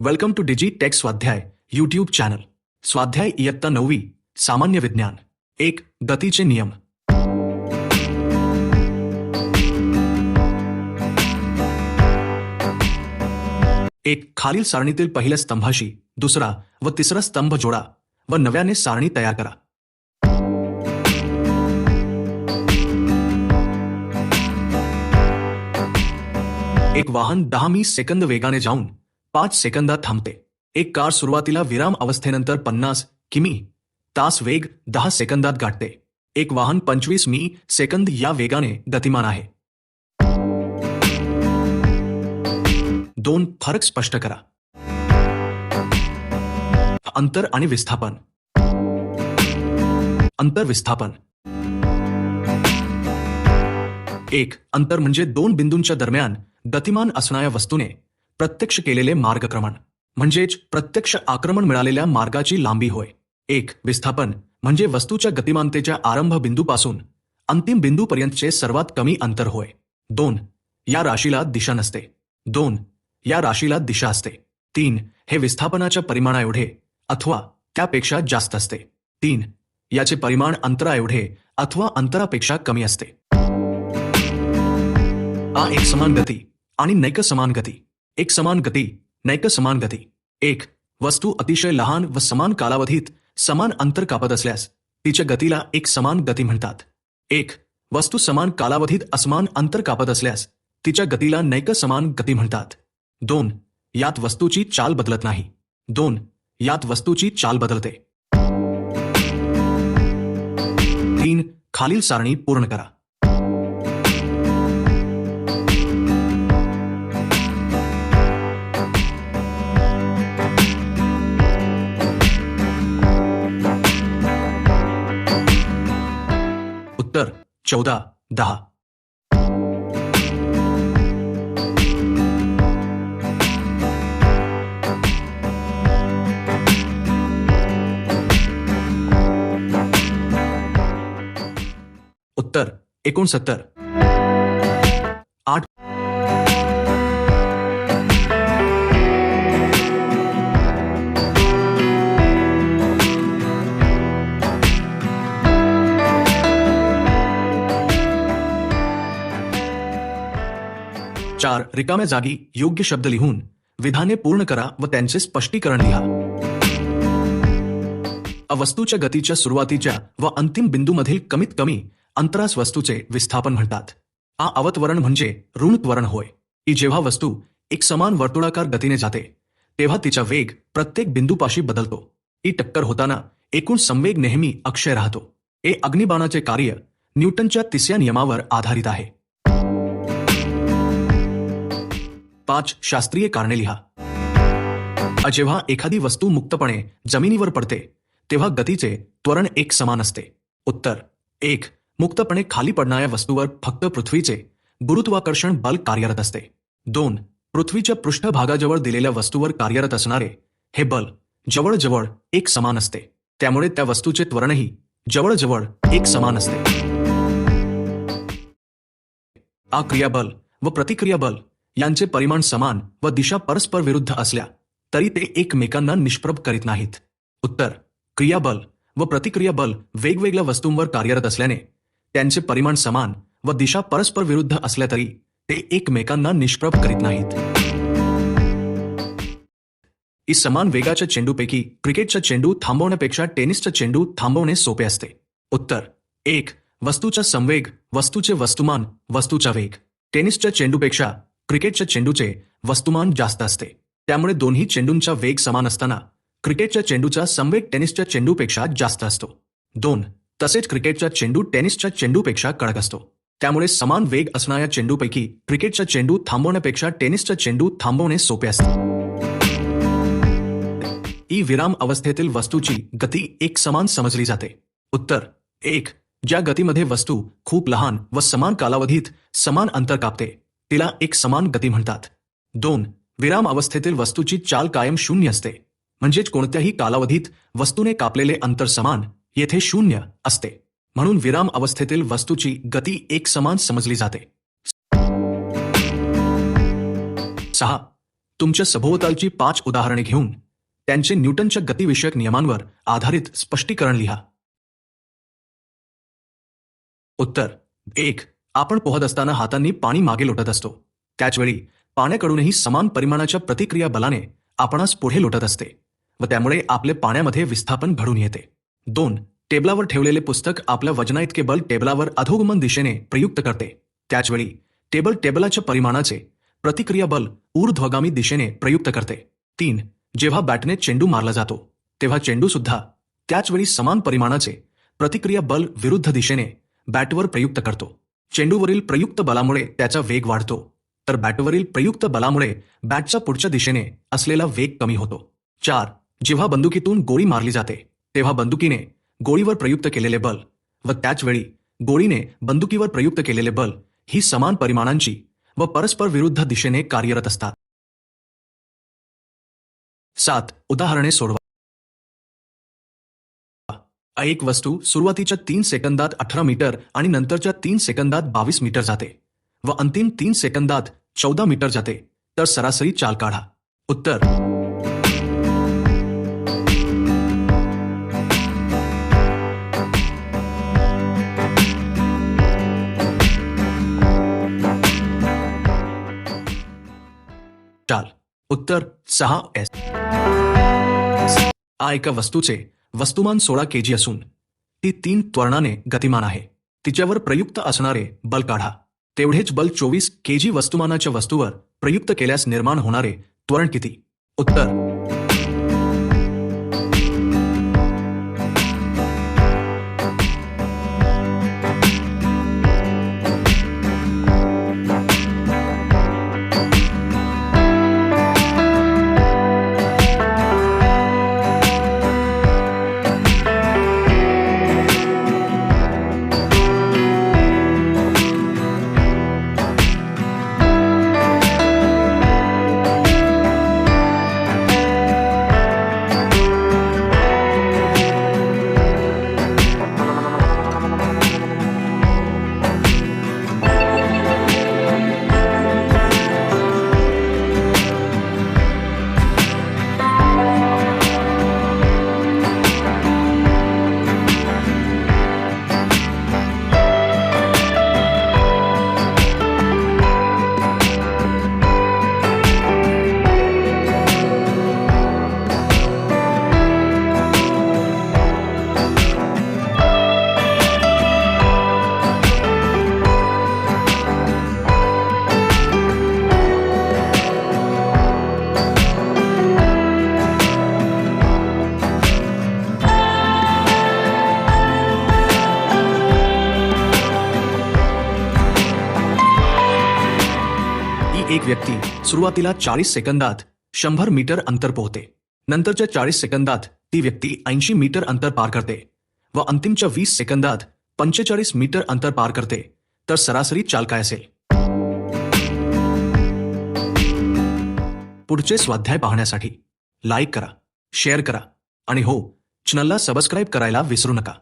Welcome to digi tech Swadhyay YouTube channel Swadhyay इयत्ता नववी सामान्य विज्ञान एक गतीचे नियम एक खालील सारणीतील पहिल्या स्तंभाशी दुसरा व तिसरा स्तंभ जोडा व नव्याने सारणी तयार करा एक वाहन दहा मी सेकंद वेगाने जाऊन पाच सेकंदात थांबते. एक कार सुरुवातीला विराम अवस्थेनंतर पन्नास किमी तास वेग दहा सेकंदात गाठते. एक वाहन पंचवीस मी सेकंद या वेगाने गतिमान आहे. दोन फरक स्पष्ट करा. अंतर आणि विस्थापन. अंतर विस्थापन. एक अंतर म्हणजे दोन बिंदूंच्या दरम्यान गतिमान असणाऱ्या वस्तूने प्रत्यक्ष केलेले मार्गक्रमण. म्हणजेच प्रत्यक्ष आक्रमण मिळालेल्या मार्गाची लांबी होय. एक विस्थापन. म्हणजे वस्तूच्या गतिमानतेच्या आरंभ बिंदूपासून अंतिम बिंदूपर्यंतचे सर्वात कमी अंतर होय. दोन या राशीला दिशा नसते. दोन या राशीला दिशा असते. तीन हे विस्थापनाच्या परिमाणाएवढे अथवा त्यापेक्षा जास्त असते. तीन याचे परिमाण अंतराएवढे अथवा अंतरापेक्षा कमी असते. आ एक समान गती आणि नैक समान गती. एक समान गती नैक समान गती? एक वस्तू अतिशय लहान व समान कालावधीत समान अंतर कापत असल्यास तिच्या गतीला एक समान गती म्हणतात. एक वस्तू समान कालावधीत असमान अंतर कापत असल्यास तिच्या गतीला नैक समान गती म्हणतात. दोन यात वस्तूची चाल बदलत नाही. दोन यात वस्तूची चाल बदलते. तीन खालील सारणी पूर्ण करा. उत्तर चौदा दहा उत्तर एकोणसत्तर चार रिकाम्या जागी योग्य शब्द लिहून विधाने पूर्ण करा व त्यांचे स्पष्टीकरण लिहा. अवस्तूच्या गतीच्या सुरुवातीच्या व अंतिम बिंदूमधील कमीत कमी अंतरास वस्तूचे विस्थापन म्हणतात. आ अवतवरण म्हणजे ऋण त्वरण होय. की जेव्हा वस्तू एक समान वर्तुळाकार गतीने जाते तेव्हा तिचा वेग प्रत्येक बिंदूपाशी बदलतो. ई टक्कर होताना एकूण संवेग नेहमी अक्षय राहतो. ए अग्निबाणाचे कार्य न्यूटनच्या तिसऱ्या नियमावर आधारित आहे. पाच शास्त्रीय कारणे लिहा. जेव्हा एखादी वस्तू मुक्तपणे जमिनीवर पडते तेव्हा गतीचे त्वरण एक समान असते. उत्तर एक मुक्तपणे खाली पडणाऱ्या वस्तूवर फक्त पृथ्वीचे गुरुत्वाकर्षण बल कार्यरत असते. दोन पृथ्वीच्या पृष्ठभागाजवळ दिलेल्या वस्तूवर कार्यरत असणारे हे बल जवळजवळ एक समान असते. त्यामुळे त्या वस्तूचे त्वरणही जवळजवळ एक समान असते. आक्रियाबल व प्रतिक्रिया बल यांचे परिमाण समान व दिशा परस्पर विरुद्ध असल्या तरी ते एकमेकांना निष्प्रभ करीत नाहीत. उत्तर क्रियाबल व प्रतिक्रिया बल वेगवेगळ्या वस्तूंवर कार्यरत असल्याने त्यांचे परिमाण समान व दिशा परस्पर विरुद्ध असल्या तरी ते एकमेकांना निष्प्रभ करीत नाहीत. इस समान वेगाच्या चेंडूपैकी क्रिकेटचा चेंडू थांबवण्यापेक्षा टेनिसचा चेंडू थांबवणे सोपे असते. उत्तर एक वस्तूचा संवेग वस्तूचे वस्तुमान वस्तूचा वेग. टेनिसच्या चेंडूपेक्षा क्रिकेटच्या चेंडूचे वस्तुमान जास्त असते. त्यामुळे दोन्ही चेंडूंचा वेग समान असताना क्रिकेटच्या चेंडूचा संवेग टेनिसच्या चेंडूपेक्षा जास्त असतो. दोन तसेच क्रिकेटचा चेंडू टेनिसच्या चेंडूपेक्षा कडक असतो. त्यामुळे समान वेग असणाऱ्या चेंडूपैकी क्रिकेटचा चेंडू थांबवण्यापेक्षा टेनिसचा चेंडू थांबवणे सोपे असते. ई विराम अवस्थेतील वस्तूची गती एक समान समजली जाते. उत्तर एक ज्या गतीमध्ये वस्तू खूप लहान व समान कालावधीत समान अंतर कापते तिला एक समान गती म्हणतात. दोन विराम अवस्थेतील वस्तूची चाल कायम शून्य असते. म्हणजेच कोणत्याही कालावधीत वस्तूने कापलेले अंतर समान येथे शून्य असते. म्हणून विराम अवस्थेतील वस्तूची गती एक समान समजली जाते. सहा तुमच्या सभोवतालची पाच उदाहरणे घेऊन त्यांचे न्यूटनच्या गतिविषयक नियमांवर आधारित स्पष्टीकरण लिहा. उत्तर एक आपण पोहत असताना हातांनी पाणी मागे लोटत असतो. त्याचवेळी पाण्याकडूनही समान परिमाणाच्या प्रतिक्रिया बलाने आपणास पुढे लोटत असते व त्यामुळे आपले पाण्यामध्ये विस्थापन घडून येते. दोन टेबलावर ठेवलेले पुस्तक आपल्या वजनाइतके बल टेबलावर अधोगमन दिशेने प्रयुक्त करते. त्याचवेळी टेबल टेबलाच्या परिमाणाचे प्रतिक्रिया बल ऊर्ध्वगामी दिशेने प्रयुक्त करते. तीन जेव्हा बॅटने चेंडू मारला जातो तेव्हा चेंडू सुद्धा त्याचवेळी समान परिमाणाचे प्रतिक्रिया बल विरुद्ध दिशेने बॅटवर प्रयुक्त करतो. चेंडूवरील प्रयुक्त बलामुळे त्याचा वेग वाढतो तर बॅटवरील प्रयुक्त बलामुळे बॅटच्या पुढच्या दिशेने असलेला वेग कमी होतो. चार जेव्हा बंदुकीतून गोळी मारली जाते तेव्हा बंदुकीने गोळीवर प्रयुक्त केलेले बल व त्याचवेळी गोळीने बंदुकीवर प्रयुक्त केलेले बल ही समान परिमाणांची व परस्पर विरुद्ध दिशेने कार्यरत असतात. सात उदाहरणे सोडवा. एक वस्तू सुरुवातीच्या तीन सेकंदात अठरा मीटर आणि नंतरच्या तीन सेकंदात बावीस मीटर जाते व अंतिम तीन सेकंदात चौदा मीटर जाते. तर सरासरी चाल काढा. उत्तर. चाल. उत्तर सहा एस. आ एका वस्तूचे वस्तुमान सोळा केजी असून ती तीन त्वरणाने गतिमान आहे. तिच्यावर प्रयुक्त असणारे बल काढा. तेवढेच बल चोवीस केजी वस्तुमानाच्या वस्तूवर प्रयुक्त केल्यास निर्माण होणारे त्वरण किती? उत्तर एक व्यक्ती सुरुवातीला चाळीस सेकंदात शंभर मीटर अंतर पोहते. नंतरच्या चाळीस सेकंदात ती व्यक्ती ऐंशी मीटर अंतर पार करते व अंतिमच्या वीस सेकंदात पंचेचाळीस मीटर अंतर पार करते. तर सरासरी चाल काय असेल? पुढचे स्वाध्याय पाहण्यासाठी लाईक करा शेअर करा आणि हो चॅनलला सबस्क्राईब करायला विसरू नका.